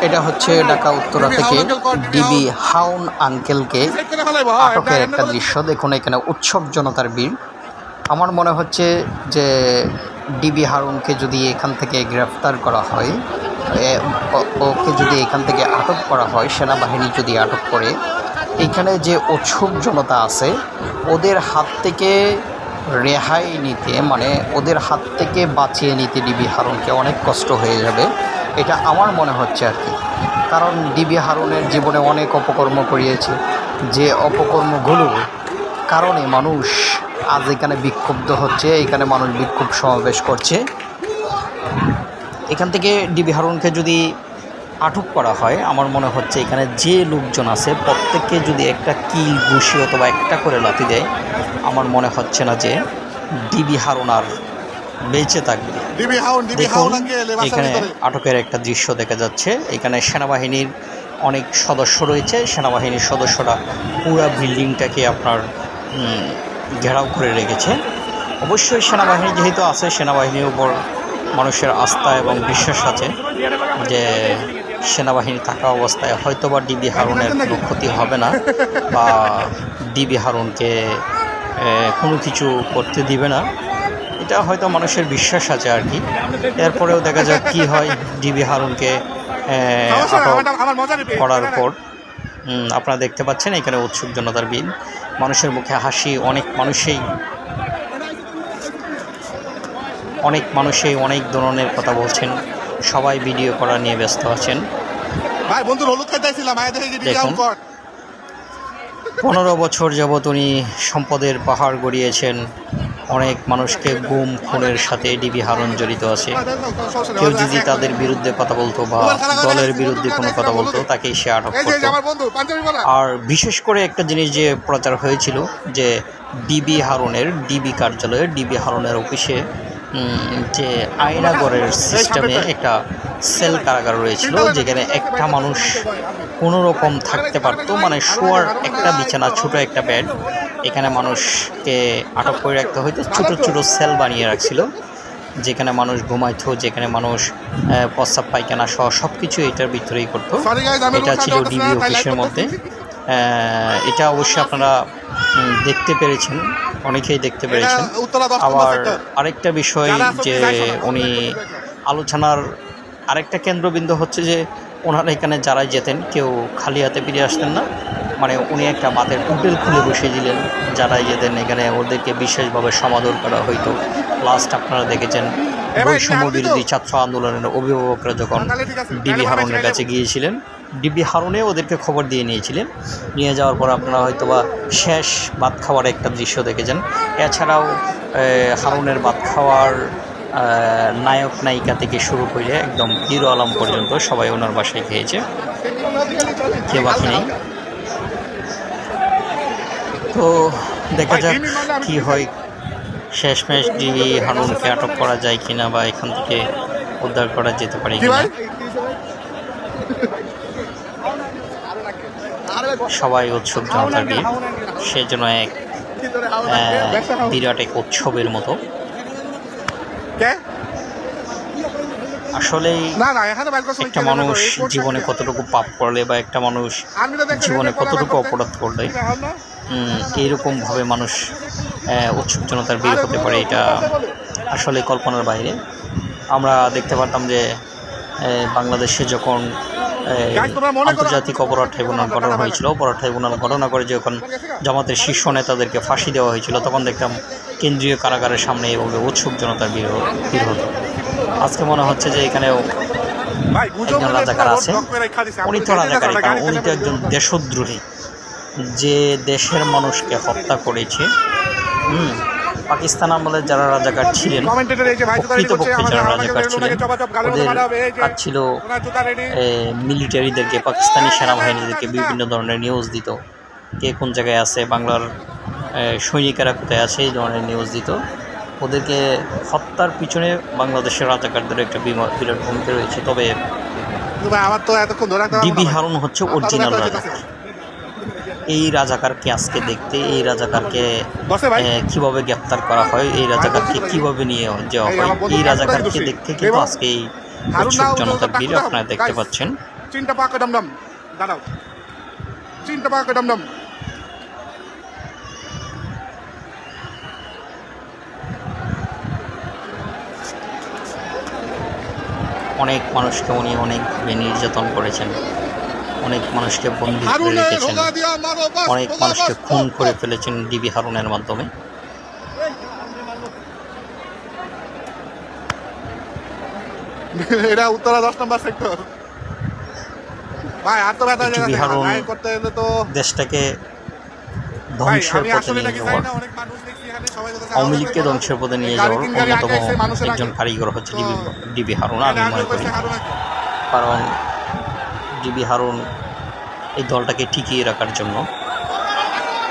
এটা হচ্ছে ঢাকা উত্তরা থেকে ডিবি হাউন আঙ্কেলকে আটকের একটা দৃশ্য দেখুন এখানে উৎসব জনতার বীর আমার মনে হচ্ছে যে ডিবি হারুনকে যদি এখান থেকে গ্রেফতার করা হয় ওকে যদি এখান থেকে আটক করা হয় সেনাবাহিনী যদি আটক করে এখানে যে উৎসুক জনতা আছে ওদের হাত থেকে রেহাই নিতে মানে ওদের হাত থেকে বাঁচিয়ে নিতে ডিবি হারুনকে অনেক কষ্ট হয়ে যাবে। এটা আমার মনে হচ্ছে আর কি। কারণ ডিবি হারুনের জীবনে অনেক অপকর্ম করিয়েছে। যে অপকর্মগুলো কারণে মানুষ আজ এখানে বিক্ষুব্ধ হচ্ছে, এখানে মানুষ বিক্ষোভ সমাবেশ করছে। এখান থেকে ডিবি হারুনকে যদি আটক করা হয়, আমার মনে হচ্ছে এখানে যে লোকজন আছে, প্রত্যেককে যদি একটা কিল, ঘুষি অথবা একটা করে লাথি দেয়, আমার মনে হচ্ছে না যে ডিবি হারুন আর বেঁচে থাকবে। দেখুন এখানে আটকের একটা দৃশ্য দেখা যাচ্ছে। এখানে সেনাবাহিনীর অনেক সদস্য রয়েছে। সেনাবাহিনীর সদস্যরা পুরো বিল্ডিংটাকে আপনার ঘেরাও করে রেখেছে। অবশ্যই সেনাবাহিনী যেহেতু আছে সেনাবাহিনীর উপর মানুষের আস্থা এবং বিশ্বাস আছে যে সেনাবাহিনী থাকা অবস্থায় হয়তো বা ডিবি হারুনের কোনো ক্ষতি হবে না বা ডিবি হারুনকে কোনো কিছু করতে দিবে না। এটা হয়তো মানুষের বিশ্বাস আছে আর কি। এরপরেও দেখা যাক কি হয় ডিবি হারুনকে আটক করার পর। আপনারা দেখতে পাচ্ছেন এখানে উৎসুক জনতার বিল মানুষের মুখে হাসি অনেক মানুষেই অনেক মানুষেই অনেক ধরনের কথা বলছেন। সবাই ভিডিও করা নিয়ে ব্যস্ত আছেন। ভাই হলুদ খাইতেছিলাম। পনেরো বছর যাবৎ উনি সম্পদের পাহাড় গড়িয়েছেন। অনেক মানুষকে গুম খুনের সাথে ডিবি হারুন জড়িত আছে। কেউ যদি তাদের বিরুদ্ধে কথা বলতো বা দলের বিরুদ্ধে কোনো কথা বলতো তাকেই সে আটক করতো। আর বিশেষ করে একটা জিনিস যে প্রচার হয়েছিল যে ডিবি হারুনের ডিবি কার্যালয়ে ডিবি হারুনের অফিসে যে আয়নাগরের সিস্টেমে একটা সেল কারাগার রয়েছিল যেখানে একটা মানুষ কোনো রকম থাকতে পারতো মানে শোয়ার একটা বিছানা ছোট একটা বেড এখানে মানুষকে আটক করে রাখতে হয়তো ছোট ছোট সেল বানিয়ে রাখছিল যেখানে মানুষ ঘুমাইতো যেখানে মানুষ আহ, প্রস্রাব পায়খানা সহ সব কিছু এটার ভিতরেই করতো। এটা ছিল ডিবি অফিসের মধ্যে। এটা অবশ্যই আপনারা দেখতে পেরেছেন অনেকেই দেখতে পেরেছেন। আবার আরেকটা বিষয় যে। উনি আলোচনার আরেকটা কেন্দ্রবিন্দু হচ্ছে যে ওনারা এখানে যারাই যেতেন কেউ খালি হাতে ফিরে আসতেন না। মানে উনি একটা বাতের হোটেল খুলে বসিয়ে দিলেন যারাই যেতেন এখানে ওদেরকে বিশেষভাবে সমাদর করা হইতো। লাস্ট আপনারা দেখেছেন বৈষম্য বিরোধী ছাত্র আন্দোলনের অভিভাবকরা যখন ডিবি হারনের কাছে গিয়েছিলেন ডিবি হারনে ওদেরকে খবর দিয়ে নিয়েছিলেন। নিয়ে যাওয়ার পর আপনারা হয়তো বা শেষ ভাত খাওয়ার একটা দৃশ্য দেখেছেন। এছাড়াও হারুনের ভাত খাওয়ার নায়ক নায়িকা থেকে শুরু করে একদম হিরো আলম পর্যন্ত সবাই ওনার বাসায় খেয়েছে। কেউ বাকি নেই। তো দেখা যাক কি হয়। শেষমেশ ডিবি হারুনকে আটক করা যায় কিনা বা এখান থেকে উদ্ধার করা যেতে পারে কি কিনা। সবাই উৎসব জনতার ভিড় সে যেন এক বিরাট এক উৎসবের মতো। করছ একটা মানুষ জীবনে কতটুকু পাপ করলে বা একটা মানুষ জীবনে কতটুকু অপরাধ করলে। এইরকমভাবে মানুষ আহ, উৎসব জনতার ভিড় হতে পারে এটা আসলে কল্পনার বাইরে। আমরা দেখতে পারতাম যে বাংলাদেশে যখন আন্তর্জাতিক অপরাধ ট্রাইব্যুনাল গঠন হয়েছিল অপরাধ ট্রাইব্যুনাল ঘটনা করে যখন জামাতের শীর্ষ নেতাদেরকে ফাঁসি দেওয়া হয়েছিল তখন দেখতাম কেন্দ্রীয় কারাগারের সামনে এভাবে উৎসুক জনতার ভিড় হতো। আজকে মনে হচ্ছে যে এখানেও একজন রাজাকার আছে। উনি তো রাজাকার উনি তো একজন দেশদ্রোহী। যে দেশের মানুষকে হত্যা করেছে হুম পাকিস্তান আমলে যারা রাজাকার ছিলেন প্রকৃতপক্ষে যারা রাজাকার ছিলেন ওদের কাজ ছিল মিলিটারিদেরকে পাকিস্তানি সেনাবাহিনীদেরকে বিভিন্ন ধরনের নিউজ দিত। কে কোন জায়গায় আছে বাংলার সৈনিকেরা কোথায় আছে এই ধরনের নিউজ দিত। ওদেরকে হত্যার পিছনে বাংলাদেশের রাজাকারদের একটা বিমা- বিরাট ভূমিকা রয়েছে। তবে ডিবি হারুন হচ্ছে অরিজিনাল রাজাকার। এই রাজাকারকে আজকে দেখতে এই রাজাকারকে কীভাবে গ্রেপ্তার করা হয় এই রাজাকারকে কীভাবে নিয়ে যাওয়া হয় এই রাজাকারকে দেখতে কিন্তু আজকে এই জনতার ভিড় আপনারা দেখতে পাচ্ছেন। পাকে ডমডম দাঁড়াও। পাকে ডমডম অনেক মানুষকে উনি অনেকভাবে নির্যাতন করেছেন। অনেক মানুষকে বন্দি করে রেখেছেন অনেক মানুষকে খুন করে ফেলেছেন ডিবি হারুনের মাধ্যমে। এটা উত্তরা দশ নম্বর সেক্টর ভাই ব্যথা করতে গেলে তো দেশটাকে ধ্বংসের পথে নিয়ে যাওয়ার আওয়ামী লীগকে ধ্বংসের পথে যাওয়ার অন্যতম একজন কারিগর হচ্ছে ডিবি তো- ডিবি হারুন আমি মনে করি। কারণ ডিবি হারুন এই দলটাকে টিকিয়ে রাখার জন্য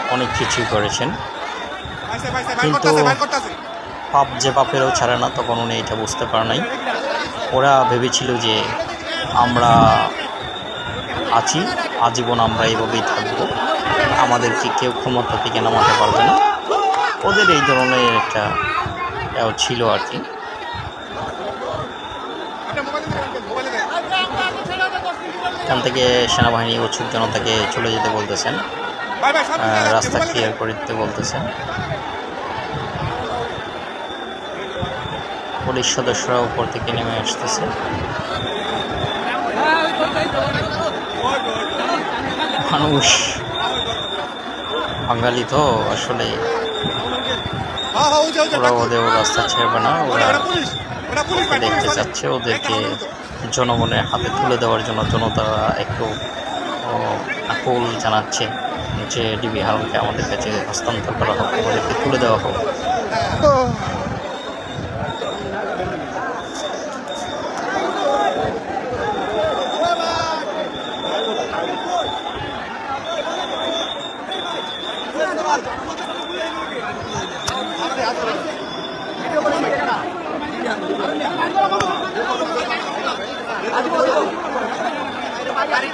অনেক কিছুই করেছেন। কিন্তু-। পাপ যে পাপেরও ছাড়ে না, তখন উনি এটা বুঝতে পারে নাই। ওরা ভেবেছিল যে আমরা আছি, আজীবন আমরা এইভাবেই থাকব। আমাদেরকে কেউ ক্ষমতা থেকে নামাতে পারবে না। ওদের এই ধরনের একটা ছিল আর কি আপনি মোবাইলে দেখেন, মোবাইলে দেখেন। এখান থেকে সেনাবাহিনী উৎসুক জনতাকে চলে যেতে বলতেছেন। রাস্তা ক্লিয়ার করে দিতে বলতেছেন। পুলিশ সদস্যরা উপর থেকে নেমে আসতেছে। মানুষ বাঙালি তো আসলে। ওরা ওদের রাস্তা ছেড়বে না ওরা দেখতে চাচ্ছে ওদেরকে। জনগণের হাতে তুলে দেওয়ার জন্য জনতারা একটু আকুল জানাচ্ছে যে ডিবি হারুনকে আমাদের কাছে হস্তান্তর করা হোক, আমাদেরকে তুলে দেওয়া হোক। ভিডিও করে বাড়ি